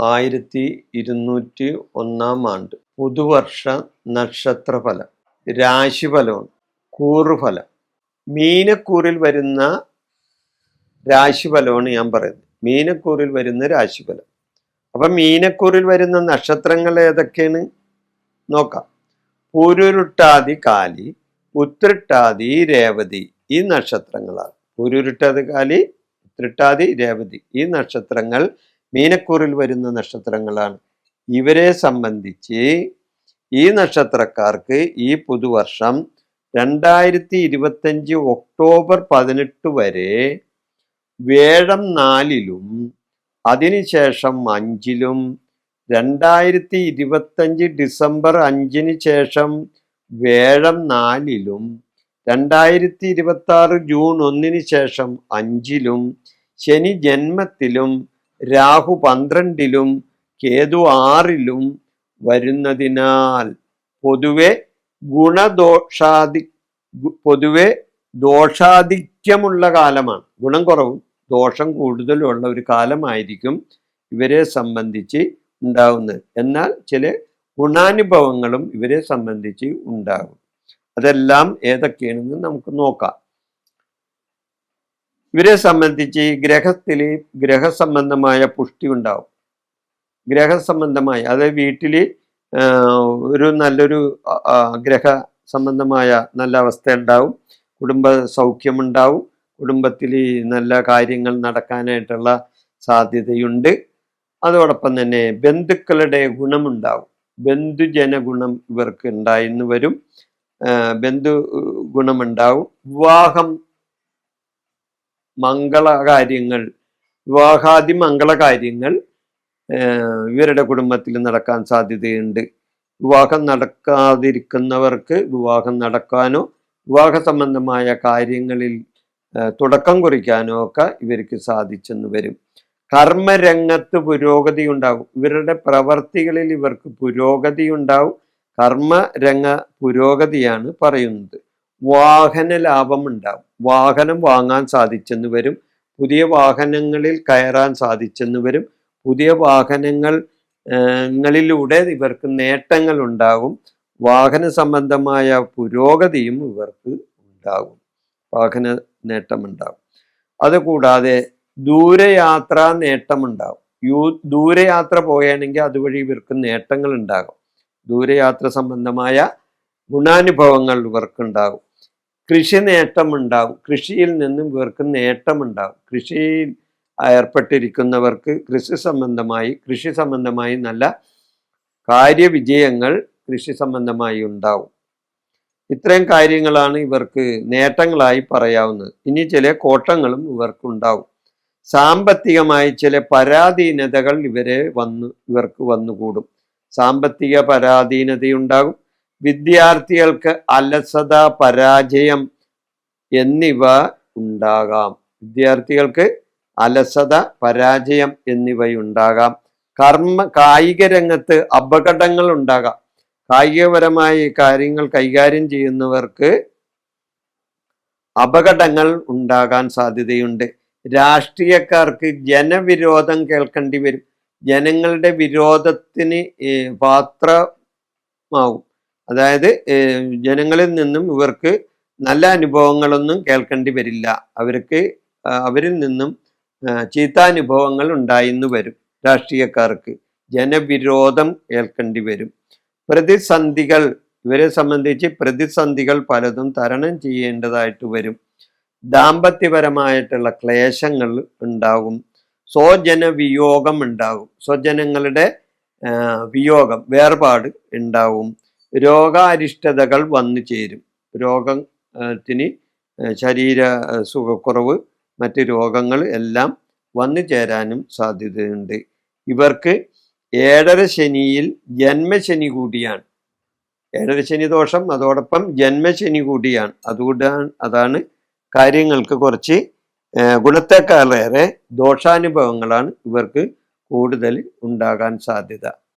ആയിരത്തി ഇരുന്നൂറ്റി ഒന്നാം ആണ്ട്. പുതുവർഷ നക്ഷത്രഫലം. രാശിഫലമാണ് കൂറുഫലം. മീനക്കൂറിൽ വരുന്ന രാശിഫലമാണ് ഞാൻ പറയുന്നത്. മീനക്കൂറിൽ വരുന്ന രാശിഫലം. അപ്പൊ മീനക്കൂറിൽ വരുന്ന നക്ഷത്രങ്ങൾ ഏതൊക്കെയാണ്? നോക്കാം. പുരുരുട്ടാതി കാലി ഉത്രിട്ടാതി രേവതി ഈ നക്ഷത്രങ്ങളാണ്. പുരുരുട്ടാതി കാലി ഉത്രിട്ടാതി രേവതി ഈ നക്ഷത്രങ്ങൾ മീനക്കൂറിൽ വരുന്ന നക്ഷത്രങ്ങളാണ്. ഇവരെ സംബന്ധിച്ച് ഈ നക്ഷത്രക്കാർക്ക് ഈ പുതുവർഷം രണ്ടായിരത്തി ഇരുപത്തഞ്ച് ഒക്ടോബർ പതിനെട്ട് വരെ വേഴം നാലിലും അതിനുശേഷം അഞ്ചിലും രണ്ടായിരത്തി ഇരുപത്തഞ്ച് ഡിസംബർ അഞ്ചിന് ശേഷം വേഴം നാലിലും രണ്ടായിരത്തി ഇരുപത്തി ആറ് ജൂൺ ഒന്നിന് ശേഷം അഞ്ചിലും ശനി ജന്മത്തിലും രാഹു പന്ത്രണ്ടിലും കേതു ആറിലും വരുന്നതിനാൽ പൊതുവെ ഗുണദോഷാദി ഗു- പൊതുവെ ദോഷാധിക്യമുള്ള കാലമാണ്. ഗുണം കുറവും ദോഷം കൂടുതലുള്ള ഒരു കാലമായിരിക്കും ഇവരെ സംബന്ധിച്ച് ഉണ്ടാവുന്നത്. എന്നാൽ ചില ഗുണാനുഭവങ്ങളും ഇവരെ സംബന്ധിച്ച് ഉണ്ടാകും. അതെല്ലാം ഏതൊക്കെയാണെന്ന് നമുക്ക് നോക്കാം. ഇവരെ സംബന്ധിച്ച് ഗ്രഹത്തിൽ ഗ്രഹസംബന്ധമായ പുഷ്ടി ഉണ്ടാവും. ഗ്രഹസംബന്ധമായ അതായത് വീട്ടിൽ ഒരു നല്ലൊരു ഗ്രഹ സംബന്ധമായ നല്ല അവസ്ഥ ഉണ്ടാവും. കുടുംബ സൗഖ്യമുണ്ടാവും. കുടുംബത്തിൽ നല്ല കാര്യങ്ങൾ നടക്കാനായിട്ടുള്ള സാധ്യതയുണ്ട്. അതോടൊപ്പം തന്നെ ബന്ധുക്കളുടെ ഗുണമുണ്ടാവും. ബന്ധുജന ഗുണം ഇവർക്ക് ഉണ്ടായിന്ന് വരും. ബന്ധു ഗുണമുണ്ടാവും. വിവാഹം മംഗളകാര്യങ്ങൾ വിവാഹാദി മംഗളകാര്യങ്ങൾ ഇവരുടെ കുടുംബത്തിൽ നടക്കാൻ സാധ്യതയുണ്ട്. വിവാഹം നടക്കാതിരിക്കുന്നവർക്ക് വിവാഹം നടക്കാനോ വിവാഹ സംബന്ധമായ കാര്യങ്ങളിൽ തുടക്കം കുറിക്കാനോ ഒക്കെ ഇവർക്ക് സാധിച്ചെന്ന് വരും. കർമ്മരംഗത്ത് പുരോഗതി ഉണ്ടാവും. ഇവരുടെ പ്രവർത്തികളിൽ ഇവർക്ക് പുരോഗതി ഉണ്ടാവും. കർമ്മരംഗ പുരോഗതിയാണ് പറയുന്നത്. വാഹന ലാഭം ഉണ്ടാവും വാഹനം വാങ്ങാൻ സാധിച്ചെന്ന് വരും. പുതിയ വാഹനങ്ങളിൽ കയറാൻ സാധിച്ചെന്ന് വരും. പുതിയ വാഹനങ്ങൾ ങ്ങളിലൂടെ ഇവർക്ക് നേട്ടങ്ങൾ ഉണ്ടാകും. വാഹന സംബന്ധമായ പുരോഗതിയും ഇവർക്ക് ഉണ്ടാകും. വാഹന നേട്ടമുണ്ടാകും. അതുകൂടാതെ ദൂരയാത്ര നേട്ടമുണ്ടാകും. യൂ ദൂരയാത്ര പോയാണെങ്കിൽ അതുവഴി ഇവർക്ക് നേട്ടങ്ങൾ ഉണ്ടാകും ദൂരയാത്ര സംബന്ധമായ ഗുണാനുഭവങ്ങൾ ഇവർക്കുണ്ടാകും. കൃഷി നേട്ടമുണ്ടാവും. കൃഷിയിൽ നിന്നും ഇവർക്ക് നേട്ടമുണ്ടാവും. കൃഷിയിൽ ഏർപ്പെട്ടിരിക്കുന്നവർക്ക് കൃഷി സംബന്ധമായി കൃഷി സംബന്ധമായി നല്ല കാര്യവിജയങ്ങൾ കൃഷി സംബന്ധമായി ഉണ്ടാവും. ഇത്രയും കാര്യങ്ങളാണ് ഇവർക്ക് നേട്ടങ്ങളായി പറയാവുന്നത്. ഇനി ചില കോട്ടങ്ങളും ഇവർക്കുണ്ടാവും. സാമ്പത്തികമായി ചില പരാധീനതകൾ ഇവരെ വന്നു ഇവർക്ക് വന്നുകൂടും. സാമ്പത്തിക പരാധീനതയുണ്ടാകും. വിദ്യാർത്ഥികൾക്ക് അലസത പരാജയം എന്നിവ ഉണ്ടാകാം. വിദ്യാർത്ഥികൾക്ക് അലസത പരാജയം എന്നിവയുണ്ടാകാം. കർമ്മ കായിക രംഗത്ത് അപകടങ്ങൾ ഉണ്ടാകാം. കായികപരമായ കാര്യങ്ങൾ കൈകാര്യം ചെയ്യുന്നവർക്ക് അപകടങ്ങൾ ഉണ്ടാകാൻ സാധ്യതയുണ്ട്. രാഷ്ട്രീയക്കാർക്ക് ജനവിരോധം കേൾക്കേണ്ടി വരും. ജനങ്ങളുടെ വിരോധത്തിന് പാത്രമാവും. അതായത് ജനങ്ങളിൽ നിന്നും ഇവർക്ക് നല്ല അനുഭവങ്ങളൊന്നും കേൾക്കേണ്ടി വരില്ല. അവർക്ക് അവരിൽ നിന്നും ചീത്താനുഭവങ്ങൾ ഉണ്ടായിന്ന് വരും രാഷ്ട്രീയക്കാർക്ക്. ജനവിരോധം കേൾക്കേണ്ടി വരും. പ്രതിസന്ധികൾ ഇവരെ സംബന്ധിച്ച് പ്രതിസന്ധികൾ പലതും തരണം ചെയ്യേണ്ടതായിട്ട് വരും. ദാമ്പത്യപരമായിട്ടുള്ള ക്ലേശങ്ങൾ ഉണ്ടാകും സ്വജന വിയോഗം ഉണ്ടാകും സ്വജനങ്ങളുടെ വിയോഗം വേർപാട് ഉണ്ടാവും. രോഗാരിഷ്ടതകൾ വന്നു ചേരും. രോഗത്തിന് ശരീര സുഖക്കുറവ് മറ്റ് രോഗങ്ങൾ എല്ലാം വന്നു ചേരാനും സാധ്യതയുണ്ട്. ഇവർക്ക് ഏഴര ശനിയിൽ ജന്മശനി കൂടിയാണ്. ഏഴര ശനി ദോഷം അതോടൊപ്പം ജന്മശനി കൂടിയാണ്. അതുകൊണ്ടാണ് അതാണ് കാര്യങ്ങൾക്ക് കുറച്ച് ഗുണത്തെക്കാളേറെ ദോഷാനുഭവങ്ങളാണ് ഇവർക്ക് കൂടുതൽ ഉണ്ടാകാൻ സാധ്യത.